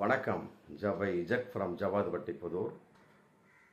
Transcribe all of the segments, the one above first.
வணக்கம். ஜவை இஜக் from Javadhupatti Puthur.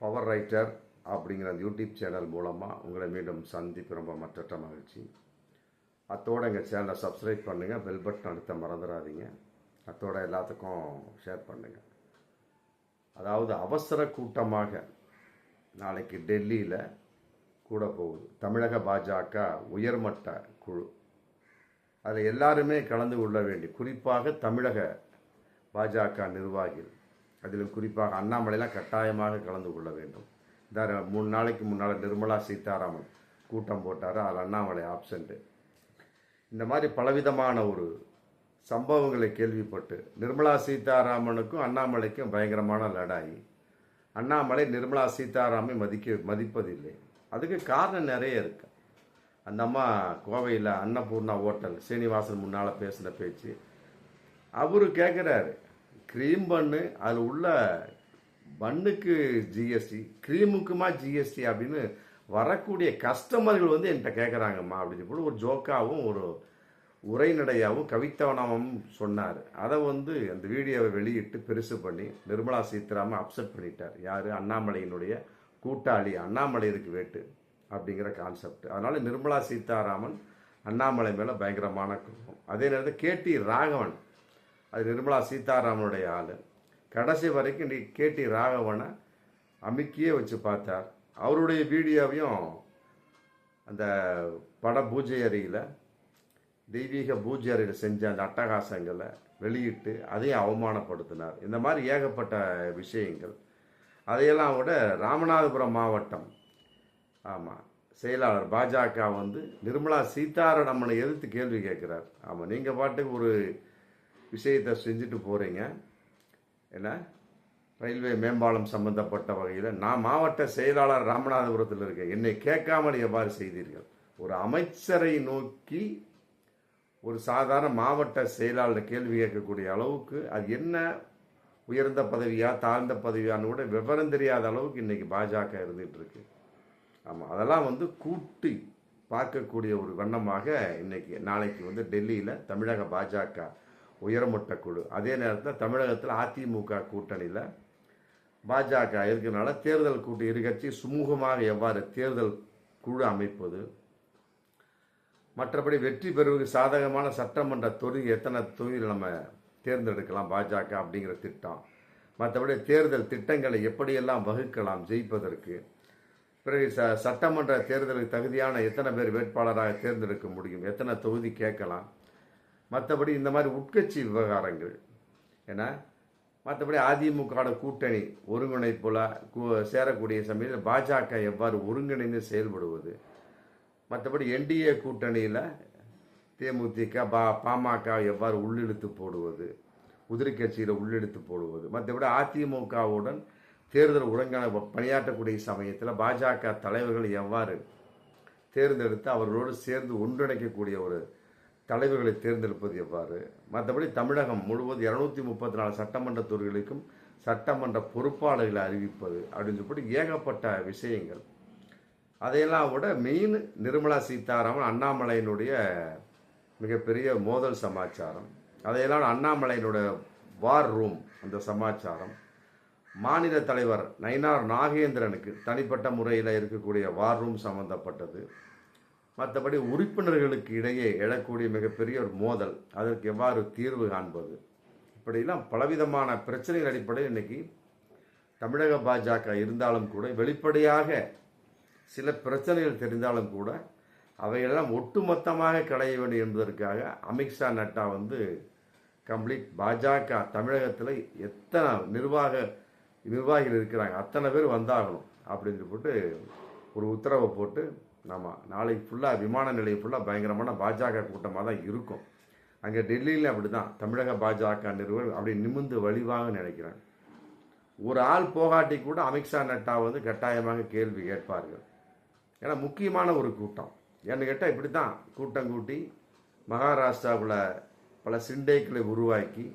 Power writer அப்படிங்கிற அந்த யூடியூப் சேனல் மூலமாக உங்களை மீண்டும் சந்திப்பு ரொம்ப மற்றற்ற மகிழ்ச்சி. அத்தோட எங்கள் சேனலை சப்ஸ்கிரைப் பண்ணுங்கள் பெல் பட்டன் அழுத்த மறந்துடாதீங்க. அத்தோட எல்லாத்துக்கும் ஷேர் பண்ணுங்கள் அதாவது அவசர கூட்டமாக நாளைக்கு டெல்லியில் கூட போகுது. தமிழக பாஜக உயர்மட்ட குழு. அதில் எல்லாருமே கலந்து கொள்ள வேண்டி குறிப்பாக தமிழக பாஜக நிர்வாகிகள். அதிலும் குறிப்பாக அண்ணாமலைலாம் கட்டாயமாக கலந்து கொள்ள வேண்டும். இந்த மூணு நாளைக்கு முன்னால் நிர்மலா சீதாராமன் கூட்டம் போட்டார். அதில் அண்ணாமலை ஆப்சண்ட்டு இந்த மாதிரி பலவிதமான ஒரு சம்பவங்களை கேள்விப்பட்டு நிர்மலா சீதாராமனுக்கும் அண்ணாமலைக்கும் பயங்கரமான லடாயி. அண்ணாமலை நிர்மலா சீதாராமை மதிக்க மதிப்பதில்லை. அதுக்கு காரணம் நிறைய இருக்கு. அந்த அம்மா கோவையில் அன்னபூர்ணா ஹோட்டல் சீனிவாசன் முன்னால் பேசின பேச்சு. அவரு கேட்குறாரு க்ரீம் பண்ணு அதில் உள்ள பண்ணுக்கு ஜிஎஸ்டி க்ரீமுக்குமா ஜிஎஸ்டி அப்படின்னு வரக்கூடிய கஸ்டமர்கள் வந்து என்கிட்ட கேட்குறாங்கம்மா அப்படின்னு சொல்லி ஒரு ஜோக்காவும் ஒரு உரைநடையாகவும் கவித்தவனமும் சொன்னார். அதை வந்து அந்த வீடியோவை வெளியிட்டு பெருசு பண்ணி நிர்மலா சீதாராமன் அப்செட் பண்ணிட்டார். யார்? அண்ணாமலையினுடைய கூட்டாளி. அண்ணாமலை இருக்கு வேட்டு? அப்படிங்கிற கான்செப்ட் அதனால் நிர்மலா சீதாராமன் அண்ணாமலை மேலே பயங்கரமான கோபம். அதே நேரத்தில் கேடி ராகவன் அது நிர்மலா சீதாராமனுடைய ஆள். கடைசி வரைக்கும் நீ கேடி ராகவனை அமுக்கியே வச்சு பார்த்தார். அவருடைய வீடியோவையும் அந்த பட பூஜை அறையில் தெய்வீக பூஜை அறையில் செஞ்ச அந்த அட்டகாசங்களை வெளியிட்டு அதையும் அவமானப்படுத்தினார். இந்த மாதிரி ஏகப்பட்ட விஷயங்கள். அதையெல்லாம் விட ராமநாதபுரம் மாவட்டம் ஆமாம் செயலாளர் பாஜக வந்து நிர்மலா சீதாராமனை எதிர்த்து கேள்வி கேட்குறார். ஆமாம் நீங்கள் பாட்டுக்கு ஒரு விஷயத்தை செஞ்சுட்டு போகிறீங்க என்ன? ரயில்வே மேம்பாலம் சம்பந்தப்பட்ட வகையில் நான் மாவட்ட செயலாளர் ராமநாதபுரத்தில் இருக்கேன். என்னை கேட்காமல் எவ்வாறு செய்தீர்கள்? ஒரு அமைச்சரை நோக்கி ஒரு சாதாரண மாவட்ட செயலாளர் கேள்வி கேட்கக்கூடிய அளவுக்கு அது என்ன? உயர்ந்த பதவியா தாழ்ந்த பதவியான்னு கூட விவரம் தெரியாத அளவுக்கு இன்னைக்கு பாஜக இருந்துகிட்டு இருக்கு. ஆமாம் அதெல்லாம் வந்து கூட்டி பார்க்கக்கூடிய ஒரு வண்ணமாக இன்னைக்கு நாளைக்கு வந்து டெல்லியில் தமிழக பாஜக உயர்மட்ட குழு. அதே நேரத்தில் தமிழகத்தில் அதிமுக கூட்டணியில் பாஜக இருக்கிறனால தேர்தல் கூட்டு இரு கட்சி சுமூகமாக எவ்வாறு தேர்தல் குழு அமைப்பது? மற்றபடி வெற்றி பெறுவதற்கு சாதகமான சட்டமன்ற தொகுதி எத்தனை தொகுதியில் நம்ம தேர்ந்தெடுக்கலாம் பாஜக அப்படிங்கிற திட்டம். மற்றபடி தேர்தல் திட்டங்களை எப்படியெல்லாம் வகுக்கலாம் ஜெயிப்பதற்கு? பிறகு ச சட்டமன்ற தேர்தலுக்கு தகுதியான எத்தனை பேர் வேட்பாளராக தேர்ந்தெடுக்க முடியும்? எத்தனை தொகுதி கேட்கலாம்? மற்றபடி இந்த மாதிரி உட்கட்சி விவகாரங்கள். ஏன்னா மற்றபடி அதிமுக கூட்டணி ஒருங்கிணைப்புல சேரக்கூடிய சமயத்தில் பாஜக எவ்வாறு ஒருங்கிணைந்து செயல்படுவது? மற்றபடி என்டிஏ கூட்டணியில் தேமுதிக பா பாமக எவ்வாறு உள்ளிழுத்து போடுவது? உதிரி கட்சியில் உள்ளெடுத்து போடுவது? மற்றபடி அதிமுகவுடன் தேர்தல் ஒருங்கான பணியாற்றக்கூடிய சமயத்தில் பாஜக தலைவர்கள் எவ்வாறு தேர்ந்தெடுத்து அவர்களோடு சேர்ந்து ஒன்றிணைக்கக்கூடிய ஒரு தலைவர்களை தேர்ந்தெடுப்பது எவ்வாறு? மற்றபடி தமிழகம் முழுவதும் இருநூத்தி முப்பத்தி நாலு சட்டமன்ற தொகுதிகளுக்கும் சட்டமன்ற பொறுப்பாளர்களை அறிவிப்பது அப்படின்னு சொல்லிட்டு ஏகப்பட்ட விஷயங்கள். அதையெல்லாம் விட மெயின் நிர்மலா சீதாராமன் அண்ணாமலையினுடைய மிகப்பெரிய மோதல் சமாச்சாரம். அதையெல்லாம் அண்ணாமலையினுடைய வார் ரூம் அந்த சமாச்சாரம். மாநில தலைவர் நயினார் நாகேந்திரனுக்கு தனிப்பட்ட முறையில் இருக்கக்கூடிய வார் ரூம் சம்பந்தப்பட்டது. மற்றபடி உறுப்பினர்களுக்கு இடையே எழக்கூடிய மிகப்பெரிய ஒரு மோதல். அதற்கு எவ்வாறு தீர்வு காண்பது? இப்படியெல்லாம் பலவிதமான பிரச்சனைகள் அடிப்படையில் இன்னைக்கு தமிழக பாஜக இருந்தாலும் கூட வெளிப்படையாக சில பிரச்சனைகள் தெரிந்தாலும் கூட அவையெல்லாம் ஒட்டுமொத்தமாக களைய வேண்டும் என்பதற்காக அமித்ஷா நட்டா வந்து கம்ப்ளீட் பாஜக தமிழகத்தில் எத்தனை நிர்வாக நிர்வாகிகள் இருக்கிறாங்க அத்தனை பேர் வந்தாகணும் அப்படின்னு சொல்லிட்டு ஒரு உத்தரவை போட்டு ஆமாம் நாளைக்கு ஃபுல்லாக விமான நிலையம் ஃபுல்லாக பயங்கரமான பாஜக கூட்டமாக தான் இருக்கும். அங்கே டெல்லியில் அப்படி தான் தமிழக பாஜக நிறுவனம் அப்படி நிமிர்ந்து வழிவாக நினைக்கிறாங்க ஒரு ஆள் போகாட்டி கூட அமித்ஷா நட்டா வந்து கட்டாயமாக கேள்வி கேட்பார்கள். ஏன்னா முக்கியமான ஒரு கூட்டம். ஏன்னு கேட்டால் இப்படி தான் கூட்டம் கூட்டி மகாராஷ்டிராவில் பல சிண்டைக்களை உருவாக்கி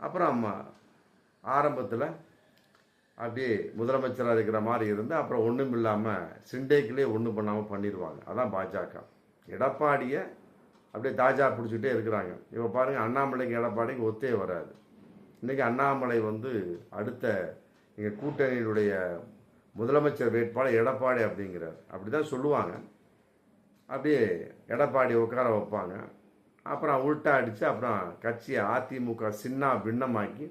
அப்புறம் ஆரம்பத்தில் அப்படியே முதலமைச்சராக இருக்கிற மாதிரி இருந்து அப்புறம் ஒன்றும் இல்லாமல் சிண்டேக்கிலே ஒன்றும் பண்ணாமல் பண்ணிடுவாங்க. அதான் பாஜக. எடப்பாடியை அப்படியே தாஜா பிடிச்சிக்கிட்டே இருக்கிறாங்க. இப்போ பாருங்கள் அண்ணாமலைக்கு எடப்பாடிக்கு ஒத்தே வராது. இன்னைக்கு அண்ணாமலை வந்து அடுத்த எங்கள் கூட்டணியினுடைய முதலமைச்சர் வேட்பாளர் எடப்பாடி அப்படிங்கிறார். அப்படி தான் சொல்லுவாங்க. அப்படியே எடப்பாடி உட்கார வைப்பாங்க. அப்புறம் உள்டா அடித்து அப்புறம் கட்சியை அதிமுக சின்ன பின்னமாக்கி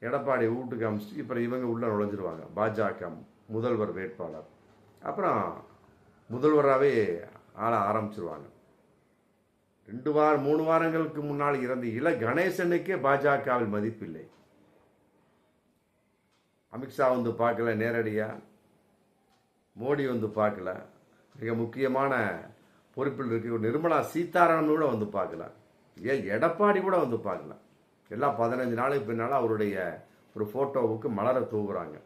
எடப்பாடி வீட்டுக்கு அமிச்சிட்டு இப்போ இவங்க உள்ளே நுழைஞ்சிருவாங்க. பாஜக முதல்வர் வேட்பாளர். அப்புறம் முதல்வராகவே ஆள ஆரம்பிச்சிருவாங்க. ரெண்டு வாரம் மூணு வாரங்களுக்கு முன்னால் இறந்த இள கணேசனுக்கே பாஜகவில் மதிப்பில்லை. அமித்ஷா வந்து பார்க்கல நேரடியாக மோடி வந்து பார்க்கல. மிக முக்கியமான பொறுப்பில் இருக்க நிர்மலா சீதாராமன் கூட வந்து பார்க்கல. ஏன் எடப்பாடி கூட வந்து பார்க்கல. எல்லாம் பதினஞ்சு நாளைக்கு பின்னால் அவருடைய ஒரு ஃபோட்டோவுக்கு மலர தூவுறாங்க.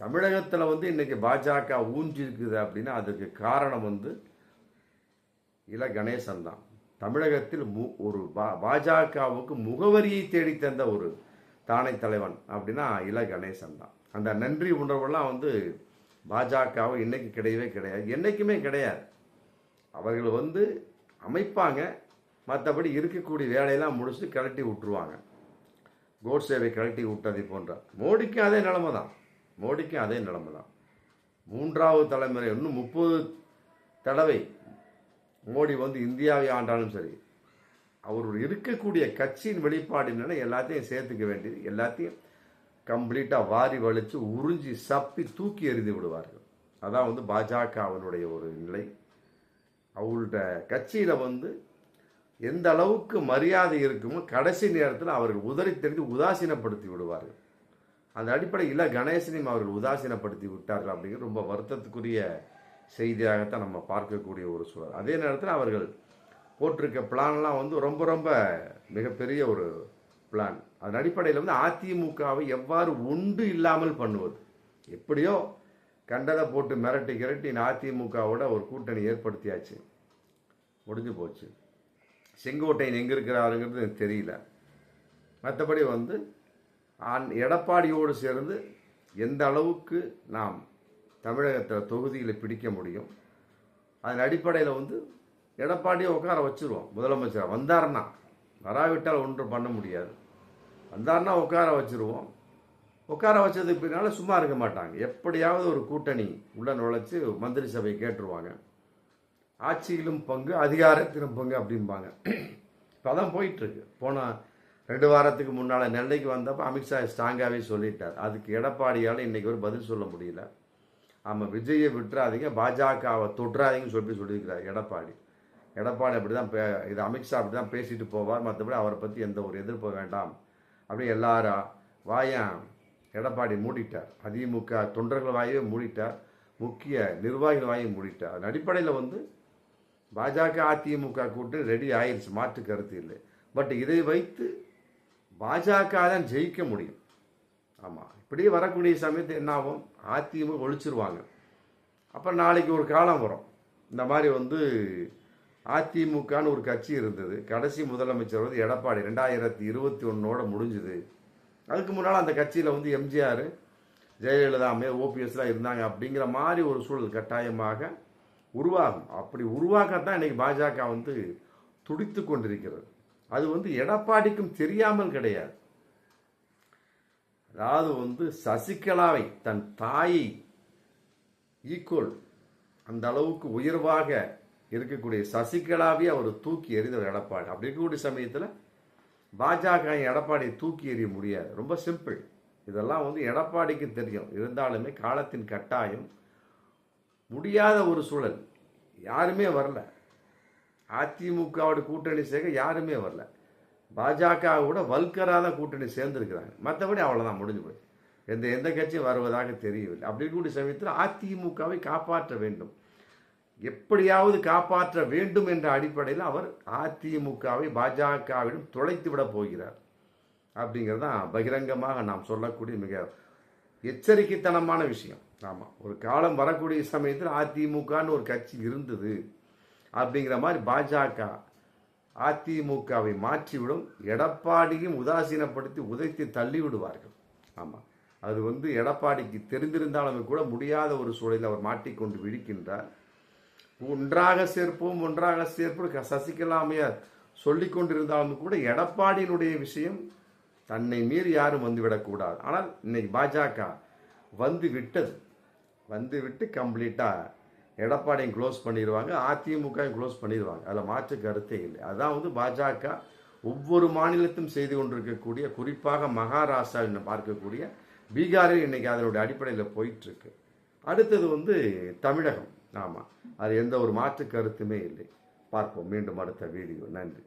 தமிழகத்தில் வந்து இன்றைக்கி பாஜக ஊஞ்சிருக்குது அப்படின்னா அதுக்கு காரணம் வந்து இல கணேசன் தான். தமிழகத்தில் மு ஒரு பா பாஜகவுக்கு முகவரியை தேடி தந்த ஒரு தானை தலைவன் அப்படின்னா இல கணேசன் தான். அந்த நன்றி உணர்வெல்லாம் வந்து பாஜகவை இன்றைக்கி கிடையவே கிடையாது. என்றைக்குமே கிடையாது. அவர்கள் வந்து அமைப்பாங்க மற்றபடி இருக்கக்கூடிய வேலையெல்லாம் முடிச்சு கழட்டி விட்டுருவாங்க. கோட்சேவை கழட்டி விட்டதை போன்ற மோடிக்கும் அதே நிலைமை தான் மோடிக்கும் அதே நிலைமை தான் மூன்றாவது தலைமுறை இன்னும் முப்பது தடவை மோடி வந்து இந்தியாவை ஆண்டாலும் சரி அவர் இருக்கக்கூடிய கட்சியின் வெளிப்பாடு என்னென்னா எல்லாத்தையும் சேர்த்துக்க வேண்டியது எல்லாத்தையும் கம்ப்ளீட்டாக வாரி வலித்து உறிஞ்சி சப்பி தூக்கி எறிந்து விடுவார்கள். அதான் வந்து பாஜக அவனுடைய ஒரு நிலை. அவங்கள்ட்ட கட்சியில் வந்து எந்த அளவுக்கு மரியாதை இருக்குமோ கடைசி நேரத்தில் அவர்கள் உதறி தெரிந்து உதாசீனப்படுத்தி விடுவார்கள். அந்த அடிப்படையில் கணேசனையும் அவர்கள் உதாசீனப்படுத்தி விட்டார்கள் அப்படிங்கிறது ரொம்ப வருத்தத்துக்குரிய செய்தியாகத்தான் நம்ம பார்க்கக்கூடிய ஒரு சூழல். அதே நேரத்தில் அவர்கள் போட்டிருக்க பிளான்லாம் வந்து ரொம்ப ரொம்ப மிகப்பெரிய ஒரு பிளான் அதன் அடிப்படையில் வந்து அதிமுகவை எவ்வாறு உண்டு இல்லாமல் பண்ணுவது? எப்படியோ கண்டதை போட்டு மிரட்டி கிரட்டி அதிமுகவோட ஒரு கூட்டணி ஏற்படுத்தியாச்சு. முடிஞ்சு போச்சு. செங்கோட்டையன் எங்கே இருக்கிறாருங்கிறது எனக்கு தெரியல. மற்றபடி வந்து ஆன் எடப்பாடியோடு சேர்ந்து எந்த அளவுக்கு நாம் தமிழகத்தில் தொகுதியில் பிடிக்க முடியும் அதன் அடிப்படையில் வந்து எடப்பாடியை உட்கார வச்சிருவோம். முதலமைச்சர் வந்தாருன்னா வராவிட்டால் ஒன்றும் பண்ண முடியாது. வந்தார்னா உட்கார வச்சிருவோம். உட்கார வச்சதுக்கு பின்னால் சும்மா இருக்க மாட்டாங்க. எப்படியாவது ஒரு கூட்டணி உள்ள நுழைச்சி மந்திரி சபை கேட்டுருவாங்க. ஆட்சியிலும் பங்கு அதிகாரத்திலும் பங்கு அப்படிம்பாங்க. இப்போ தான் போயிட்டுருக்கு. போன ரெண்டு வாரத்துக்கு முன்னால் நெல்லைக்கு வந்தப்போ அமித்ஷா ஸ்ட்ராங்காகவே சொல்லிட்டார். அதுக்கு எடப்பாடியால் இன்றைக்கி ஒரு பதில் சொல்ல முடியல. ஆமாம் விஜயை விட்டுறாதீங்க பாஜகவை தொட்டுறாதீங்கன்னு சொல்லி சொல்லியிருக்கிறார் எடப்பாடி. எடப்பாடி அப்படி தான் பே இது அமித்ஷா அப்படி தான் பேசிட்டு போவார். மற்றபடி அவரை பற்றி எந்த ஒரு எதிர்ப்பு வேண்டாம். அப்படி எல்லாரா வாயம் எடப்பாடி மூடிட்டார். அதிமுக தொண்டர்கள் வாயவே மூடிட்டார். முக்கிய நிர்வாகிகள் வாயும் மூடிட்டார். அதன் அடிப்படையில் வந்து பாஜக அதிமுக கூட்டணி ரெடி ஆயிடுச்சு மாற்று கருத்து இல்லை. பட் இதை வைத்து பாஜக தான் ஜெயிக்க முடியும். ஆமாம் இப்படியே வரக்கூடிய சமயத்தில் என்ன ஆகும்? அதிமுக ஒழிச்சிருவாங்க. அப்புறம் நாளைக்கு ஒரு காலம் வரும். இந்த மாதிரி வந்து அதிமுகன்னு ஒரு கட்சி இருந்தது. கடைசி முதலமைச்சர் வந்து எடப்பாடி ரெண்டாயிரத்தி இருபத்தி ஒன்றோட முடிஞ்சுது. அதுக்கு முன்னால் அந்த கட்சியில் வந்து எம்ஜிஆர் ஜெயலலிதா அம்மே ஓபிஎஸ்லாம் இருந்தாங்க அப்படிங்கிற மாதிரி ஒரு சூழல் கட்டாயமாக உருவாகும். அப்படி உருவாக்கத்தான் இன்னைக்கு பாஜக வந்து துடித்து கொண்டிருக்கிறது. அது வந்து எடப்பாடிக்கும் தெரியாமல் கிடையாது. அதாவது வந்து சசிகலாவை தன் தாயை ஈக்குவல் அந்த அளவுக்கு உயர்வாக இருக்கக்கூடிய சசிகலாவே அவர் தூக்கி எறிந்தவர் எடப்பாடி. அப்படி இருக்கக்கூடிய சமயத்தில் பாஜக எடப்பாடியை தூக்கி எறிய முடியாது? ரொம்ப சிம்பிள் இதெல்லாம் வந்து எடப்பாடிக்கு தெரியும். இருந்தாலுமே காலத்தின் கட்டாயம் முடியாத ஒரு சூழல். யாருமே வரல. அதிமுகவோட கூட்டணி சேர்க்க யாருமே வரல. பாஜகவோட வல்கராத கூட்டணி சேர்ந்துருக்கிறாங்க. மற்றபடி அவ்வளோதான் முடிஞ்சு போய் எந்த எந்த கட்சியும் வருவதாக தெரியவில்லை. அப்படி கூடிய சமயத்தில் அதிமுகவை காப்பாற்ற வேண்டும். எப்படியாவது காப்பாற்ற வேண்டும் என்ற அடிப்படையில் அவர் அதிமுகவை பாஜகவிடம் தொலைத்து விட போகிறார். அப்படிங்கிறது தான் பகிரங்கமாக நாம் சொல்லக்கூடிய மிக எச்சரிக்கைத்தனமான விஷயம். ஆமாம் ஒரு காலம் வரக்கூடிய சமயத்தில் அதிமுகன்னு ஒரு கட்சி இருந்தது. அப்படிங்கிற மாதிரி பாஜக அதிமுகவை மாற்றிவிடும் எடப்பாடியும் உதாசீனப்படுத்தி உதைத்து தள்ளி விடுவார்கள் ஆமாம் அது வந்து எடப்பாடிக்கு தெரிந்திருந்தாலும் கூட முடியாத ஒரு சூழலில் அவர் மாட்டிக்கொண்டு விழிக்கின்றார் ஒன்றாக சேர்ப்போம் ஒன்றாக சேர்ப்போம் சசிகலாமையார் சொல்லி சொல்லிக் கொண்டிருந்தாலும் கூட எடப்பாடியினுடைய விஷயம் தன்னை மீறி யாரும் வந்து விடக்கூடாது. ஆனால் இன்னைக்கு பாஜக வந்து விட்டது. வந்து விட்டு கம்ப்ளீட்டாக எடப்பாடியும் க்ளோஸ் பண்ணிடுவாங்க அதிமுகவும் க்ளோஸ் பண்ணிடுவாங்க அதில் மாற்று கருத்தே இல்லை. அதான் வந்து பாஜக ஒவ்வொரு மாநிலத்தும் செய்து கொண்டிருக்கக்கூடிய குறிப்பாக மகாராஷ்டிராவில் பார்க்கக்கூடிய பீகாரில் இன்னைக்கு அதனுடைய அடிப்படையில் போயிட்டுருக்கு. அடுத்தது வந்து தமிழகம். ஆமாம் அது எந்த ஒரு மாற்று கருத்துமே இல்லை. பார்ப்போம். மீண்டும் அடுத்த வீடியோ. நன்றி.